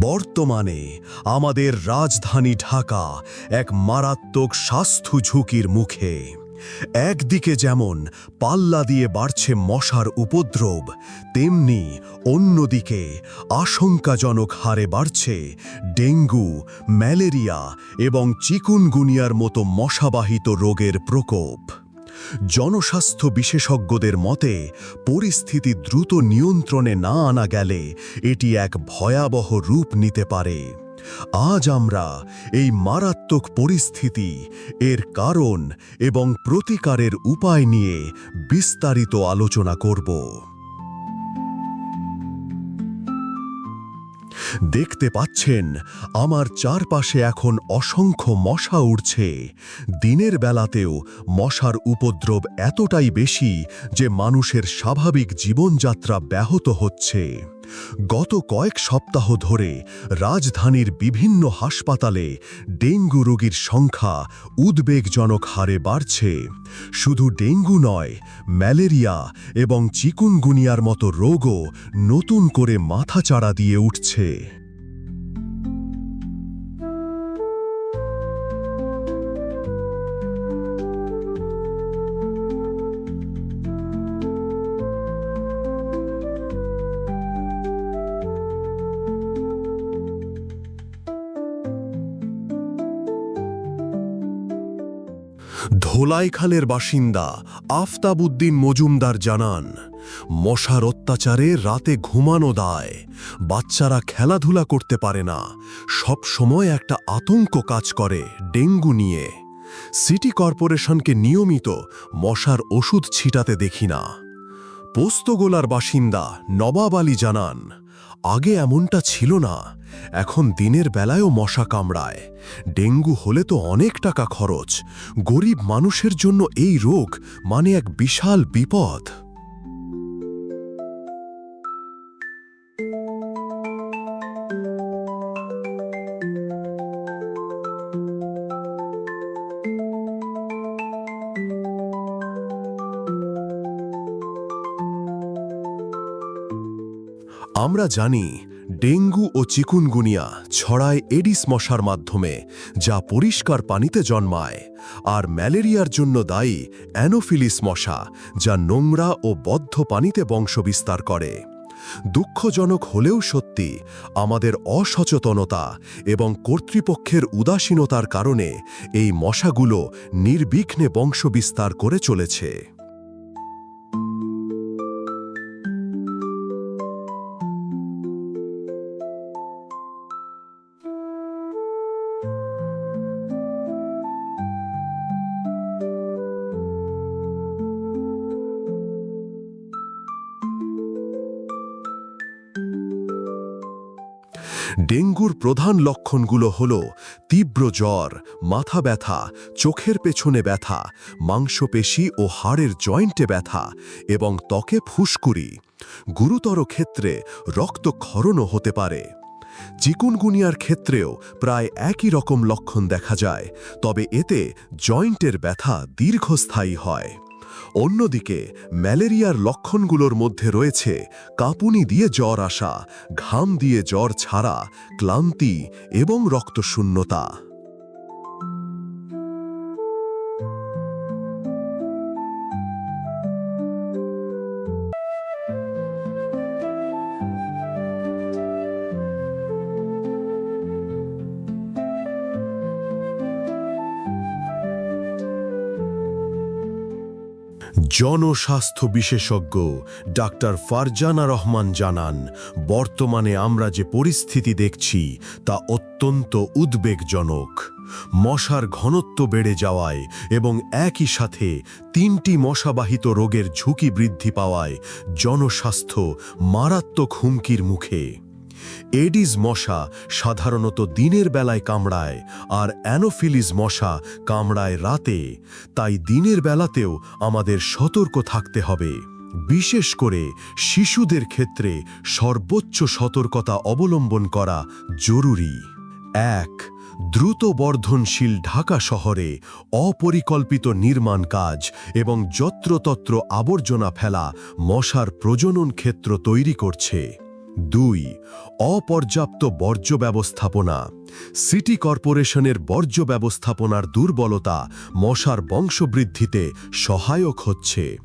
বর্তমানে আমাদের রাজধানী ঢাকা এক মারাত্মক স্বাস্থ্য ঝুঁকির মুখে। একদিকে যেমন পাল্লা দিয়ে বাড়ছে মশার উপদ্রব, তেমনি অন্যদিকে আশঙ্কাজনক হারে বাড়ছে ডেঙ্গু, ম্যালেরিয়া এবং চিকুনগুনিয়ার মতো মশাবাহিত রোগের প্রকোপ। জনস্বাস্থ্য বিশেষজ্ঞদের মতে, পরিস্থিতি দ্রুত নিয়ন্ত্রণে না আনা গেলে এটি এক ভয়াবহ রূপ নিতে পারে। আজ আমরা এই মারাত্মক পরিস্থিতি, এর কারণ এবং প্রতিকারের উপায় নিয়ে বিস্তারিত আলোচনা করব। দেখতে পাচ্ছেন, আমার চারপাশে এখন অসংখ্য মশা উড়ছে। দিনের বেলাতেও মশার উপদ্রব এতটাই বেশি যে মানুষের স্বাভাবিক জীবনযাত্রা ব্যাহত হচ্ছে। গত কয়েক সপ্তাহ ধরে রাজধানীর বিভিন্ন হাসপাতালে ডেঙ্গু রোগীর সংখ্যা উদ্বেগজনক হারে বাড়ছে। শুধু ডেঙ্গু নয়, ম্যালেরিয়া এবং চিকুনগুনিয়ার মতো রোগও নতুন করে মাথাচাড়া দিয়ে উঠছে। ধোলাইখালের বাসিন্দা আফতাবুদ্দিন মজুমদার জানান, মশার অত্যাচারে রাতে ঘুমানো দায়, বাচ্চারা খেলাধুলা করতে পারে না, সব সময় একটা আতঙ্ক কাজ করে ডেঙ্গু নিয়ে। সিটি কর্পোরেশনকে নিয়মিত মশার ওষুধ ছিটাতে দেখি না। পোস্তগোলার বাসিন্দা নবাব আলী জানান আগে এমনটা ছিল না। এখন দিনের বেলায়ও মশা কামড়ায়। ডেঙ্গু হলে তো অনেক টাকা খরচ। গরিব মানুষের জন্য এই রোগ মানে এক বিশাল বিপদ। আমরা জানি ডেঙ্গু ও চিকুনগুনিয়া ছড়ায় এডিস মশার মাধ্যমে, যা পরিষ্কার পানিতে জন্মায়, আর ম্যালেরিয়ার জন্য দায়ী অ্যানোফিলিস মশা, যা নোংরা ও বদ্ধ পানিতে বংশবিস্তার করে। দুঃখজনক হলেও সত্যি, আমাদের অসচেতনতা এবং কর্তৃপক্ষের উদাসীনতার কারণে এই মশাগুলো নির্বিঘ্নে বংশবিস্তার করে চলেছে। ডেঙ্গুর প্রধান লক্ষণগুলো হল তীব্র জ্বর, মাথা ব্যথা, চোখের পেছনে ব্যথা, মাংসপেশি ও হাড়ের জয়েন্টে ব্যথা এবং ত্বকে ফুসকুড়ি। গুরুতর ক্ষেত্রে রক্তক্ষরণও হতে পারে। চিকুনগুনিয়ার ক্ষেত্রেও প্রায় একই রকম লক্ষণ দেখা যায়, তবে এতে জয়েন্টের ব্যথা দীর্ঘস্থায়ী হয়। অন্যদিকে, ম্যালেরিয়ার লক্ষণগুলোর মধ্যে রয়েছে কাঁপুনি দিয়ে জ্বর আসা, ঘাম দিয়ে জ্বর ছাড়া, ক্লান্তি এবং রক্তশূন্যতা। জনস্বাস্থ্য বিশেষজ্ঞ ডাক্তার ফারজানা রহমান জানান, বর্তমানে আমরা যে পরিস্থিতি দেখছি তা অত্যন্ত উদ্বেগজনক। মশার ঘনত্ব বেড়ে যাওয়ায় এবং একই সাথে তিনটি মশাবাহিত রোগের ঝুঁকি বৃদ্ধি পাওয়ায় জনস্বাস্থ্য মারাত্মক হুমকির মুখে। এডিস মশা সাধারণত দিনের বেলায় কামড়ায়, আর অ্যানোফিলিস মশা কামড়ায় রাতে। তাই দিনের বেলাতেও আমাদের সতর্ক থাকতে হবে। বিশেষ করে শিশুদের ক্ষেত্রে সর্বোচ্চ সতর্কতা অবলম্বন করা জরুরি। এক, দ্রুত বর্ধনশীল ঢাকা শহরে অপরিকল্পিত নির্মাণ কাজ এবং যত্রতত্র আবর্জনা ফেলা মশার প্রজনন ক্ষেত্র তৈরি করছে। দুই, অপর্যাপ্ত বর্জ্য ব্যবস্থাপনা। সিটি কর্পোরেশনের বর্জ্য ব্যবস্থাপনার দুর্বলতা মশার বংশবৃদ্ধিতে সহায়ক হচ্ছে।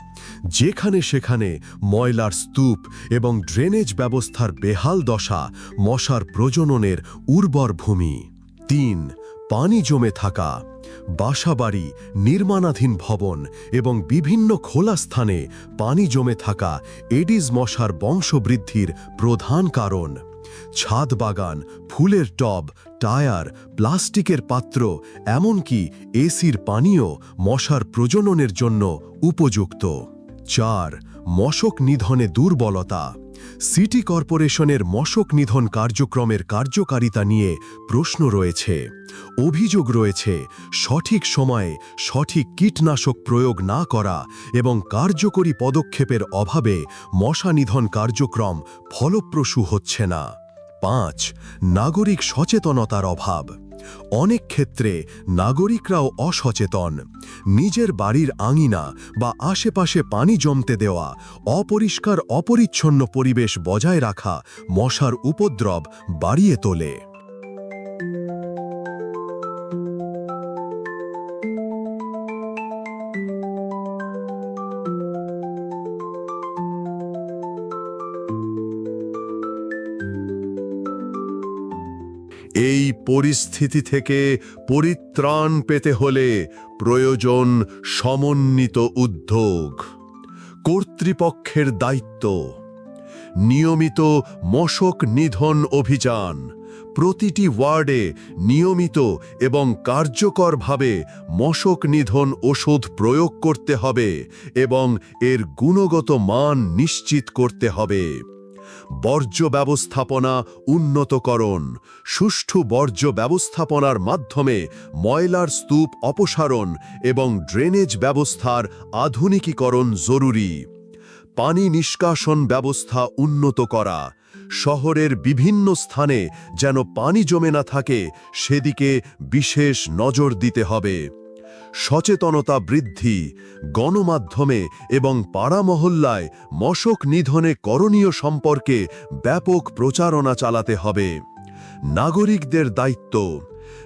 যেখানে সেখানে ময়লার স্তূপ এবং ড্রেনেজ ব্যবস্থার বেহাল দশা মশার প্রজননের উর্বর ভূমি। তিন, পানি জমে থাকা। বাসাবাড়ি, নির্মাণাধীন ভবন এবং বিভিন্ন খোলা স্থানে পানি জমে থাকা এডিস মশার বংশবৃদ্ধির প্রধান কারণ। ছাদ বাগান, ফুলের টব, টায়ার, প্লাস্টিকের পাত্র, এমনকি এসির পানীয় মশার প্রজননের জন্য উপযুক্ত। চার, মশক নিধনে দুর্বলতা। সিটি কর্পোরেশনের মশক নিধন কার্যক্রমের কার্যকারিতা নিয়ে প্রশ্ন রয়েছে। অভিযোগ রয়েছে, সঠিক সময়ে সঠিক কীটনাশক প্রয়োগ না করা এবং কার্যকরী পদক্ষেপের অভাবে মশা নিধন কার্যক্রম ফলপ্রসূ হচ্ছে না। পাঁচ, নাগরিক সচেতনতার অভাব। অনেক ক্ষেত্রে নাগরিকরাও অসচেতন। নিজের বাড়ির আঙিনা বা আশেপাশে পানি জমতে দেওয়া, অপরিষ্কার, অপরিচ্ছন্ন পরিবেশ বজায় রাখা মশার উপদ্রব বাড়িয়ে তোলে। পরিস্থিতি থেকে পরিত্রাণ পেতে হলে প্রয়োজন সমন্বিত উদ্যোগ। কর্তৃপক্ষের দায়িত্ব। নিয়মিত মশক নিধন অভিযান। প্রতিটি ওয়ার্ডে নিয়মিত এবং কার্যকরভাবে মশক নিধন ওষুধ প্রয়োগ করতে হবে এবং এর গুণগত মান নিশ্চিত করতে হবে। বর্জ্য ব্যবস্থাপনা উন্নতকরণ। সুষ্ঠু বর্জ্য ব্যবস্থাপনার মাধ্যমে ময়লার স্তূপ অপসারণ এবং ড্রেনেজ ব্যবস্থার আধুনিকীকরণ জরুরি। পানি নিষ্কাশন ব্যবস্থা উন্নত করা। শহরের বিভিন্ন স্থানে যেন পানি জমে না থাকে, সেদিকে বিশেষ নজর দিতে হবে। সচেতনতা বৃদ্ধি, গণমাধ্যমে এবং পাড়া মহল্লায় মশক নিধনে করণীয় সম্পর্কে ব্যাপক প্রচারণা চালাতে হবে। নাগরিকদের দায়িত্ব,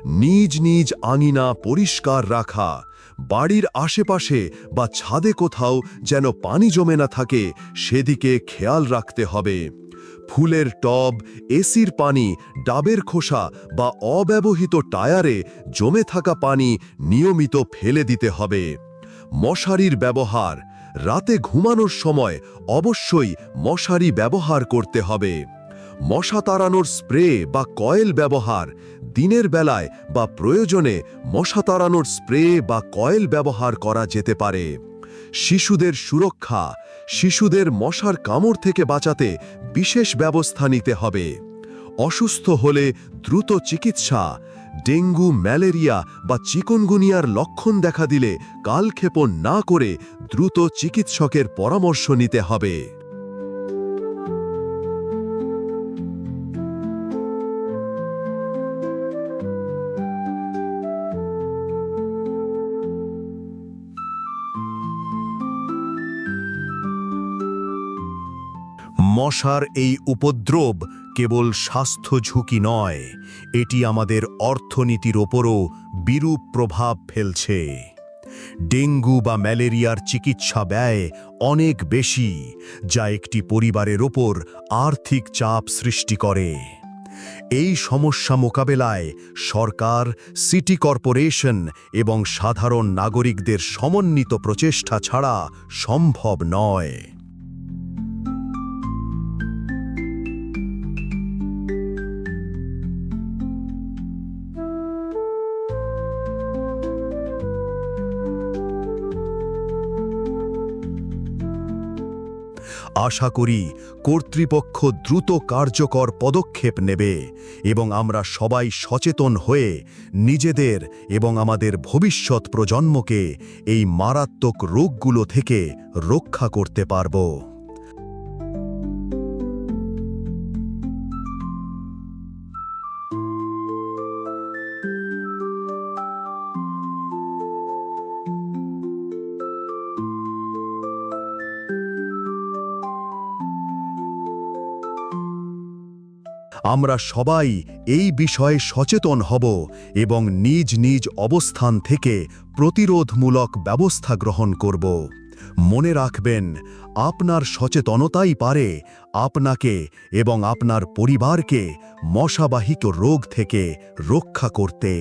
নিজ নিজ আঙিনা পরিষ্কার রাখা, বাড়ির আশেপাশে বা ছাদে কোথাও যেন পানি জমে না থাকে, সেদিকে খেয়াল রাখতে হবে। ফুলের টব, এসির পানি, ডাবের খোসা বা অব্যবহৃত টায়ারে জমে থাকা পানি নিয়মিত ফেলে দিতে হবে। মশারির ব্যবহার, রাতে ঘুমানোর সময় অবশ্যই মশারি ব্যবহার করতে হবে। মশা তাড়ানোর স্প্রে বা কয়েল ব্যবহার, দিনের বেলায় বা প্রয়োজনে মশা তাড়ানোর স্প্রে বা কয়েল ব্যবহার করা যেতে পারে। শিশুদের সুরক্ষা, শিশুদের মশার কামড় থেকে বাঁচাতে বিশেষ ব্যবস্থা নিতে হবে। অসুস্থ হলে দ্রুত চিকিৎসা, ডেঙ্গু, ম্যালেরিয়া বা চিকনগুনিয়ার লক্ষণ দেখা দিলে কালক্ষেপণ না করে দ্রুত চিকিৎসকের পরামর্শ নিতে হবে। মশার এই উপদ্রব কেবল স্বাস্থ্য ঝুঁকি নয়, এটি আমাদের অর্থনীতির ওপরও বিরূপ প্রভাব ফেলছে। ডেঙ্গু বা ম্যালেরিয়ার চিকিৎসা ব্যয় অনেক বেশি, যা একটি পরিবারের ওপর আর্থিক চাপ সৃষ্টি করে। এই সমস্যা মোকাবেলায় সরকার, সিটি কর্পোরেশন এবং সাধারণ নাগরিকদের সমন্বিত প্রচেষ্টা ছাড়া সম্ভব নয়। আশা করি কর্তৃপক্ষ দ্রুত কার্যকর পদক্ষেপ নেবে এবং আমরা সবাই সচেতন হয়ে নিজেদের এবং আমাদের ভবিষ্যৎ প্রজন্মকে এই মারাত্মক রোগগুলো থেকে রক্ষা করতে পারব। আমরা সবাই এই বিষয়ে সচেতন হব এবং নিজ নিজ অবস্থান থেকে প্রতিরোধমূলক ব্যবস্থা গ্রহণ করব। মনে রাখবেন, আপনার সচেতনতাই পারে আপনাকে এবং আপনার পরিবারকে মশাবাহিত রোগ থেকে রক্ষা করতে।